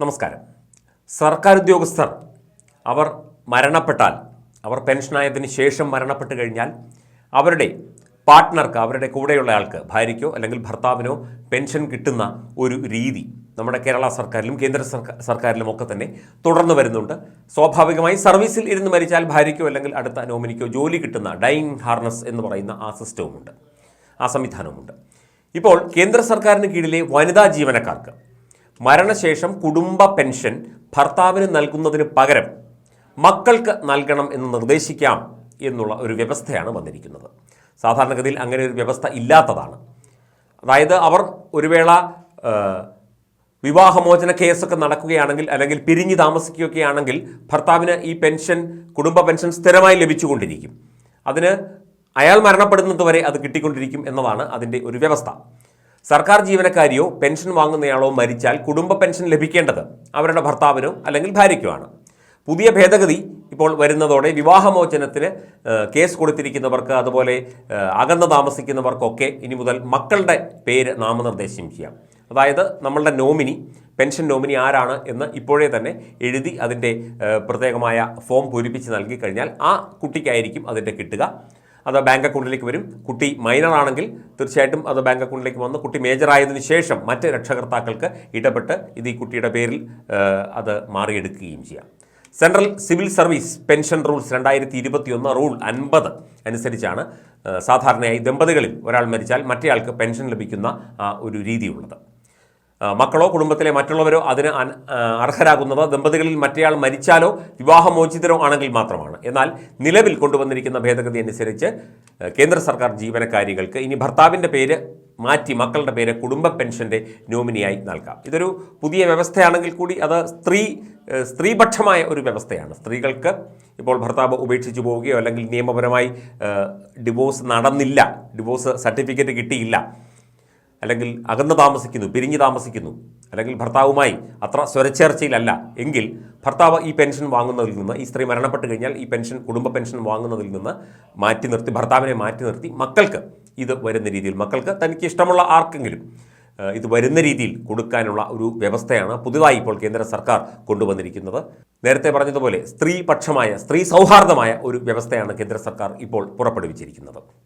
നമസ്കാരം. സർക്കാർ ഉദ്യോഗസ്ഥർ അവർ മരണപ്പെട്ടാൽ അവർ പെൻഷനായതിനു ശേഷം മരണപ്പെട്ട് കഴിഞ്ഞാൽ അവരുടെ പാർട്ട്ണർക്ക് അവരുടെ കൂടെയുള്ള ആൾക്ക് ഭാര്യയ്ക്കോ അല്ലെങ്കിൽ ഭർത്താവിനോ പെൻഷൻ കിട്ടുന്ന ഒരു രീതി നമ്മുടെ കേരള സർക്കാരിലും കേന്ദ്ര സർക്കാരിലും ഒക്കെ തന്നെ തുടർന്ന് വരുന്നുണ്ട്. സ്വാഭാവികമായി സർവീസിൽ ഇരുന്ന് മരിച്ചാൽ ഭാര്യയ്ക്കോ അല്ലെങ്കിൽ അടുത്ത നോമിനിക്കോ ജോലി കിട്ടുന്ന ഡൈങ് ഹാർനസ് എന്ന് പറയുന്ന ആ സിസ്റ്റവുമുണ്ട് ആ സംവിധാനവുമുണ്ട്. ഇപ്പോൾ കേന്ദ്ര സർക്കാരിന് കീഴിലെ വനിതാ ജീവനക്കാർക്ക് മരണശേഷം കുടുംബ പെൻഷൻ ഭർത്താവിന് നൽകുന്നതിന് പകരം മക്കൾക്ക് നൽകണം എന്ന് നിർദ്ദേശിക്കാം എന്നുള്ള ഒരു വ്യവസ്ഥയാണ് വന്നിരിക്കുന്നത്. സാധാരണഗതിയിൽ അങ്ങനെ ഒരു വ്യവസ്ഥ ഇല്ലാത്തതാണ്. അതായത് അവർ ഒരു വേള വിവാഹമോചന കേസൊക്കെ നടക്കുകയാണെങ്കിൽ അല്ലെങ്കിൽ പിരിഞ്ഞ് താമസിക്കുകയൊക്കെയാണെങ്കിൽ ഭർത്താവിന് ഈ പെൻഷൻ കുടുംബ പെൻഷൻ സ്ഥിരമായി ലഭിച്ചുകൊണ്ടിരിക്കും. അതിന് അയാൾ മരണപ്പെടുന്നത് വരെ അത് കിട്ടിക്കൊണ്ടിരിക്കും എന്നതാണ് അതിന്റെ ഒരു വ്യവസ്ഥ. സർക്കാർ ജീവനക്കാരിയോ പെൻഷൻ വാങ്ങുന്നയാളോ മരിച്ചാൽ കുടുംബ പെൻഷൻ ലഭിക്കേണ്ടത് അവരുടെ ഭർത്താവിനോ അല്ലെങ്കിൽ ഭാര്യയ്ക്കോ ആണ് പുതിയ ഭേദഗതി ഇപ്പോൾ വരുന്നതോടെ വിവാഹമോചനത്തിന് കേസ് കൊടുത്തിരിക്കുന്നവർക്ക് അതുപോലെ അകന്ന് താമസിക്കുന്നവർക്കൊക്കെ ഇനി മുതൽ മക്കളുടെ പേര് നാമനിർദ്ദേശം ചെയ്യാം. അതായത് നമ്മളുടെ നോമിനി പെൻഷൻ നോമിനി ആരാണ് എന്ന് ഇപ്പോഴേ തന്നെ എഴുതി അതിന്റെ പ്രത്യേകമായ ഫോം പൂരിപ്പിച്ച് നൽകി കഴിഞ്ഞാൽ ആ കുട്ടിക്കായിരിക്കും അതിന്റെ കിട്ടുക. അത് ബാങ്ക് അക്കൗണ്ടിലേക്ക് വരും. കുട്ടി മൈനർ ആണെങ്കിൽ തീർച്ചയായിട്ടും അത് ബാങ്ക് അക്കൗണ്ടിലേക്ക് വന്ന് കുട്ടി മേജർ ആയതിനു ശേഷം മറ്റ് രക്ഷകർത്താക്കൾക്ക് ഇടപെട്ട് ഇത് ഈ കുട്ടിയുടെ പേരിൽ അത് മാറിയെടുക്കുകയും ചെയ്യാം. Central civil service pension rules രണ്ടായിരത്തി ഇരുപത്തിയൊന്ന് റൂൾ അൻപത് അനുസരിച്ചാണ് സാധാരണയായി ദമ്പതികളിൽ ഒരാൾ മരിച്ചാൽ മറ്റേയാൾക്ക് പെൻഷൻ ലഭിക്കുന്ന ഒരു രീതിയുള്ളത്. മക്കളോ കുടുംബത്തിലെ മറ്റുള്ളവരോ അതിന് അർഹരാകുന്നത് ദമ്പതികളിൽ മറ്റേയാൾ മരിച്ചാലോ വിവാഹമോചിതരോ ആണെങ്കിൽ മാത്രമാണ്. എന്നാൽ നിലവിൽ കൊണ്ടുവന്നിരിക്കുന്ന ഭേദഗതി അനുസരിച്ച് കേന്ദ്ര സർക്കാർ ജീവനക്കാരികൾക്ക് ഇനി ഭർത്താവിന്റെ പേര് മാറ്റി മക്കളുടെ പേര് കുടുംബ പെൻഷന്റെ നോമിനിയായി നൽകാം. ഇതൊരു പുതിയ വ്യവസ്ഥയാണെങ്കിൽ കൂടി അത് സ്ത്രീ സ്ത്രീപക്ഷമായ ഒരു വ്യവസ്ഥയാണ്. സ്ത്രീകൾക്ക് ഇപ്പോൾ ഭർത്താവ് ഉപേക്ഷിച്ചു പോവുകയോ അല്ലെങ്കിൽ നിയമപരമായി ഡിവോഴ്സ് നടന്നില്ല ഡിവോഴ്സ് സർട്ടിഫിക്കറ്റ് കിട്ടിയില്ല അല്ലെങ്കിൽ അകന്ന് താമസിക്കുന്നു പിരിഞ്ഞ് താമസിക്കുന്നു അല്ലെങ്കിൽ ഭർത്താവുമായി അത്ര സ്വരച്ചേർച്ചയിലല്ല. എങ്കിൽ ഭർത്താവ് ഈ പെൻഷൻ വാങ്ങുന്നതിൽ നിന്ന് ഈ സ്ത്രീ മരണപ്പെട്ട് കഴിഞ്ഞാൽ ഈ പെൻഷൻ കുടുംബ പെൻഷൻ വാങ്ങുന്നതിൽ നിന്ന് മാറ്റി നിർത്തി ഭർത്താവിനെ മാറ്റി നിർത്തി മക്കൾക്ക് ഇത് വരുന്ന രീതിയിൽ മക്കൾക്ക് തനിക്ക് ഇഷ്ടമുള്ള ആർക്കെങ്കിലും ഇത് വരുന്ന രീതിയിൽ കൊടുക്കാനുള്ള ഒരു വ്യവസ്ഥയാണ് പുതുതായി ഇപ്പോൾ കേന്ദ്ര സർക്കാർ കൊണ്ടുവന്നിരിക്കുന്നത്. നേരത്തെ പറഞ്ഞതുപോലെ സ്ത്രീപക്ഷമായ സ്ത്രീ സൗഹാർദ്ദമായ ഒരു വ്യവസ്ഥയാണ് കേന്ദ്ര സർക്കാർ ഇപ്പോൾ പുറപ്പെടുവിച്ചിരിക്കുന്നത്.